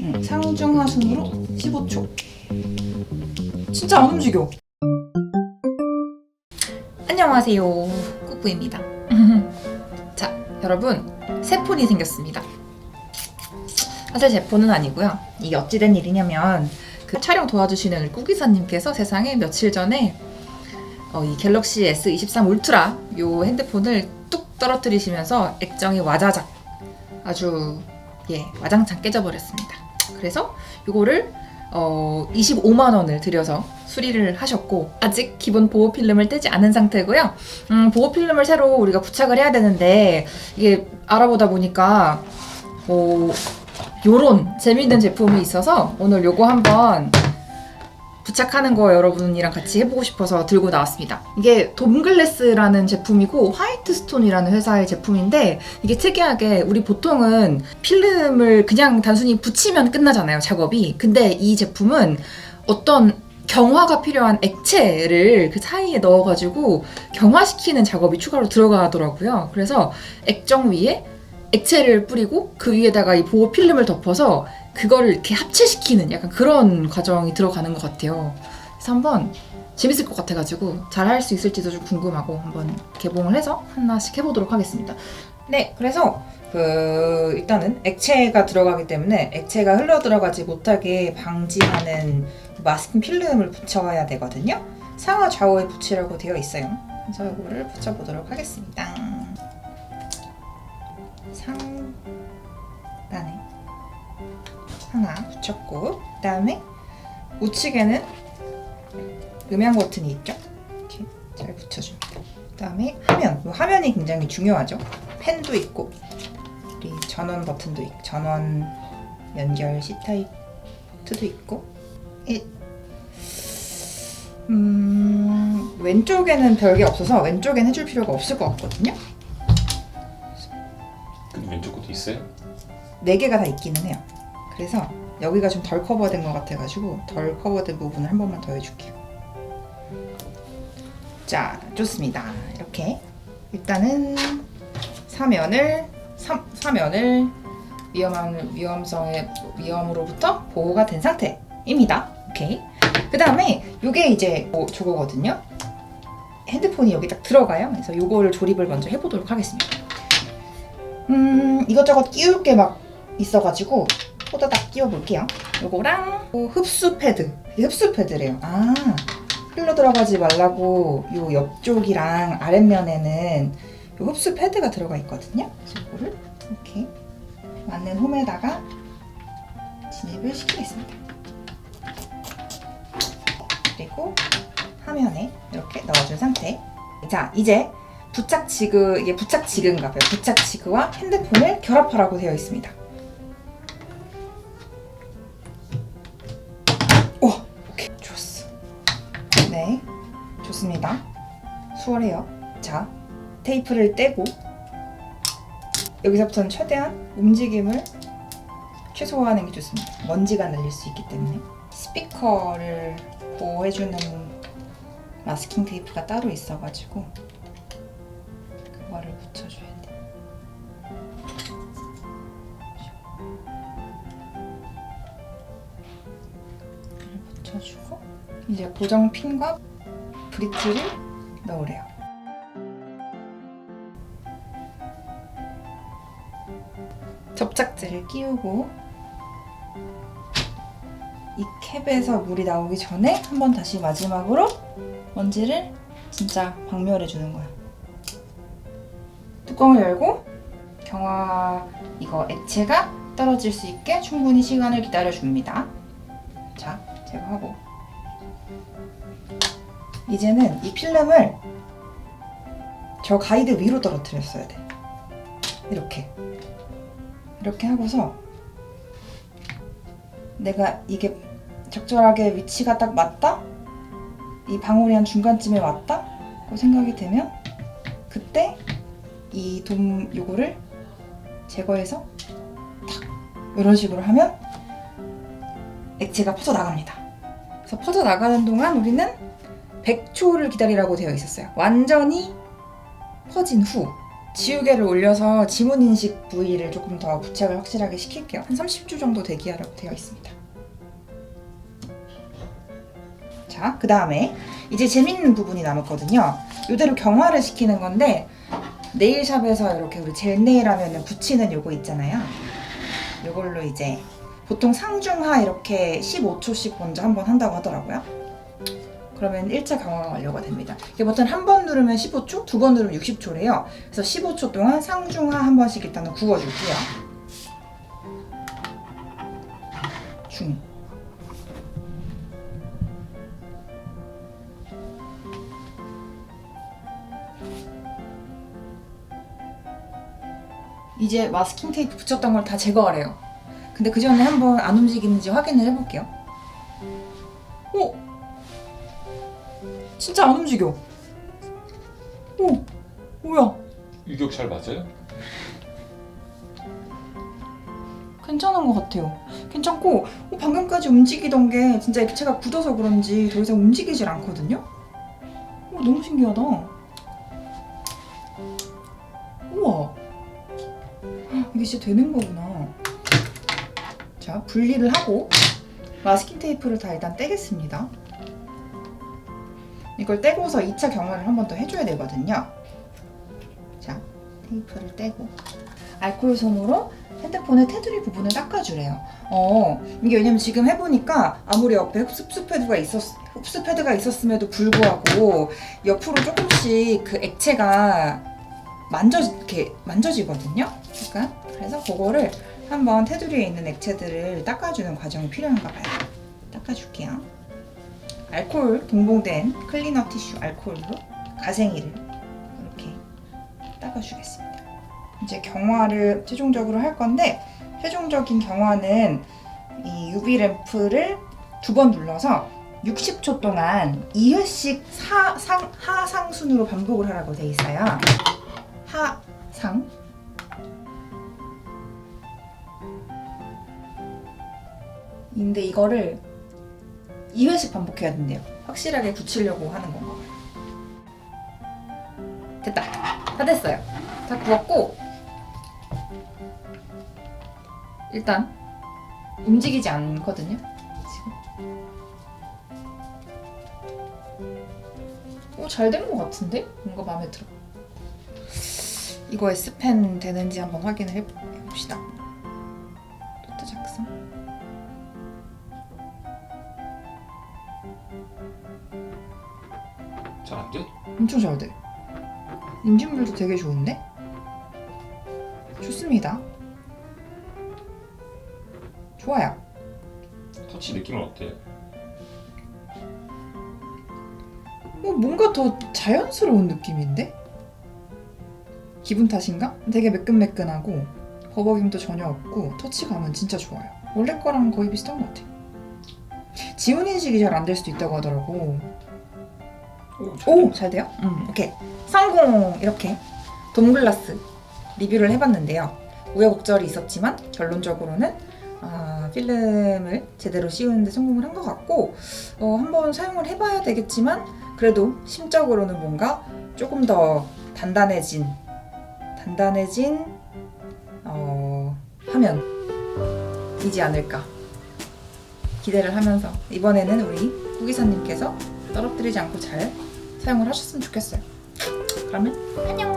음, 상중 하순으로 15초. 진짜 안 움직여. 안녕하세요. 꾸꾸입니다. 자, 여러분, 새 폰이 생겼습니다. 사실 제 폰은 아니고요. 이게 어찌된 일이냐면 그 촬영 도와주시는 꾸기사님께서 세상에 며칠 전에 어, 이 갤럭시 S23 울트라 요 핸드폰을 뚝 떨어뜨리시면서 액정이 와자작 아주 예 와장창 깨져버렸습니다. 그래서 요거를 어, 25만 원을 들여서 수리를 하셨고 아직 기본 보호 필름을 떼지 않은 상태고요. 음, 보호 필름을 새로 우리가 부착을 해야 되는데 이게 알아보다 보니까 뭐 요런 재미있는 제품이 있어서 오늘 요거 한번 부착하는 거 여러분이랑 같이 해보고 싶어서 들고 나왔습니다. 이게 돔글래스라는 제품이고 화이트스톤이라는 회사의 제품인데 이게 특이하게 우리 보통은 필름을 그냥 단순히 붙이면 끝나잖아요 작업이. 근데 이 제품은 어떤 경화가 필요한 액체를 그 사이에 넣어가지고 경화시키는 작업이 추가로 들어가더라고요. 그래서 액정 위에 액체를 뿌리고 그 위에다가 이 보호 필름을 덮어서 그거를 이렇게 합체시키는 약간 그런 과정이 들어가는 것 같아요. 그래서 한번 재밌을 것 같아가지고 잘 할 수 있을지도 좀 궁금하고 한번 개봉을 해서 하나씩 해보도록 하겠습니다. 네, 그래서 그 일단은 액체가 들어가기 때문에 액체가 흘러 들어가지 못하게 방지하는 마스킹 필름을 붙여야 되거든요. 상하 좌우에 붙이라고 되어 있어요. 그래서 이거를 붙여보도록 하겠습니다. 상단에 하나 붙였고 그 다음에 우측에는 음향 버튼이 있죠. 이렇게 잘 붙여줍니다. 그 다음에 화면, 이 화면이 굉장히 중요하죠. 펜도 있고 우리 전원 버튼도 있고 전원 연결 C 타입 포트도 있고 이- 음, 왼쪽에는 별게 없어서 왼쪽엔 해줄 필요가 없을 것 같거든요. 근데 왼쪽 것도 있어요? 네 개가 다 있기는 해요. 그래서 여기가 좀 덜 커버된 것 같아가지고 덜 커버된 부분을 한 번만 더 해줄게요. 자, 좋습니다. 이렇게 일단은 사면을 사, 사면을 위험한 위험성의 위험으로부터 보호가 된 상태입니다. 오케이. 그 다음에 이게 이제 뭐 저거거든요. 핸드폰이 여기 딱 들어가요. 그래서 요거를 조립을 먼저 해보도록 하겠습니다. 음, 이것저것 끼울 게 막 있어가지고 호다닥 끼워볼게요. 요거랑 요 흡수 패드. 흡수 패드래요. 아, 흘러 들어가지 말라고 요 옆쪽이랑 아랫면에는 요 흡수 패드가 들어가 있거든요. 이거를 이렇게 맞는 홈에다가 진입을 시키겠습니다. 그리고 화면에 이렇게 넣어준 상태. 자, 이제 부착 지그 이게 부착 지그인가 봐요. 부착 지그와 핸드폰을 결합하라고 되어 있습니다. 네, 좋습니다. 수월해요. 자, 테이프를 떼고 여기서부터는 최대한 움직임을 최소화하는 게 좋습니다. 먼지가 날릴 수 있기 때문에 스피커를 보호해주는 마스킹 테이프가 따로 있어가지고 그거를 붙여줘야 돼. 붙여주고 이제 고정 핀과 브릿지를 넣으래요. 접착제를 끼우고 이 캡에서 물이 나오기 전에 한번 다시 마지막으로 먼지를 진짜 박멸해 주는 거야. 뚜껑을 열고 경화 이거 액체가 떨어질 수 있게 충분히 시간을 기다려 줍니다. 자, 제거하고 이제는 이 필름을 저 가이드 위로 떨어뜨렸어야 돼. 이렇게 이렇게 하고서 내가 이게 적절하게 위치가 딱 맞다? 이 방울이 한 중간쯤에 왔다? 고 생각이 되면 그때 이 돔 요거를 제거해서 탁 이런 식으로 하면 액체가 퍼져 나갑니다. 그래서 퍼져 나가는 동안 우리는 100초를 기다리라고 되어 있었어요. 완전히 퍼진 후 지우개를 올려서 지문 인식 부위를 조금 더 부착을 확실하게 시킬게요. 한 30초 정도 대기하라고 되어 있습니다. 자, 그 다음에 이제 재밌는 부분이 남았거든요. 이대로 경화를 시키는 건데 네일샵에서 이렇게 우리 젤 네일 하면은 붙이는 요거 있잖아요. 요걸로 이제 보통 상중하 이렇게 15초씩 먼저 한번 한다고 하더라고요. 그러면 1차 경화가 완료가 됩니다. 이게 보통 한번 누르면 15초, 두 번 누르면 60초래요. 그래서 15초 동안 상중하 한 번씩 일단은 구워줄게요. 중. 이제 마스킹 테이프 붙였던 걸 다 제거하래요. 근데 그 전에 한번 안 움직이는지 확인을 해볼게요. 진짜 안 움직여. 오! 뭐야? 유격 잘 맞아요? 괜찮은 것 같아요. 괜찮고 어, 방금까지 움직이던 게 진짜 액체가 굳어서 그런지 더 이상 움직이질 않거든요. 오, 너무 신기하다. 우와. 헉, 이게 진짜 되는 거구나. 자, 분리를 하고 마스킹 테이프를 다 일단 떼겠습니다. 이걸 떼고서 2차 경화를 한 번 더 해줘야 되거든요. 자, 테이프를 떼고 알코올 솜으로 핸드폰의 테두리 부분을 닦아주래요. 어, 이게 왜냐면 지금 해보니까 아무리 옆에 흡수 패드가 있었, 흡수 패드가 있었음에도 불구하고 옆으로 조금씩 그 액체가 만져, 이렇게 만져지거든요. 약간. 그래서 그거를 한번 테두리에 있는 액체들을 닦아주는 과정이 필요한가 봐요. 닦아줄게요. 알코올 동봉된 클리너 티슈 알코올로 가생이를 이렇게 닦아주겠습니다. 이제 경화를 최종적으로 할 건데 최종적인 경화는 이 UV 램프를 두 번 눌러서 60초 동안 2회씩 사, 상, 하상 순으로 반복을 하라고 돼 있어요. 하상 근데 이거를 2회씩 반복해야 된대요. 확실하게 굳히려고 하는 건가 봐요. 됐다. 다 됐어요. 다 구웠고 일단 움직이지 않거든요. 지금. 오, 잘 된 것 같은데? 뭔가 마음에 들어. 이거 S펜 되는지 한번 확인을 해- 해봅시다. 잘 안 돼? 엄청 잘 돼. 인증물도 되게 좋은데? 좋습니다. 좋아요. 터치 느낌은 어때? 어, 뭔가 더 자연스러운 느낌인데? 기분 탓인가? 되게 매끈매끈하고 버벅임도 전혀 없고 터치감은 진짜 좋아요. 원래 거랑 거의 비슷한 것 같아. 지문 인식이 잘 안 될 수도 있다고 하더라고. 오, 잘 돼요? 음, 오케이. 성공! 이렇게 돔글라스 리뷰를 해봤는데요. 우여곡절이 있었지만 결론적으로는 아, 필름을 제대로 씌우는데 성공을 한 것 같고 어, 한번 사용을 해봐야 되겠지만 그래도 심적으로는 뭔가 조금 더 단단해진 단단해진 어, 화면이지 않을까 기대를 하면서 이번에는 우리 후기사님께서 떨어뜨리지 않고 잘 사용을 하셨으면 좋겠어요. 그러면 안녕.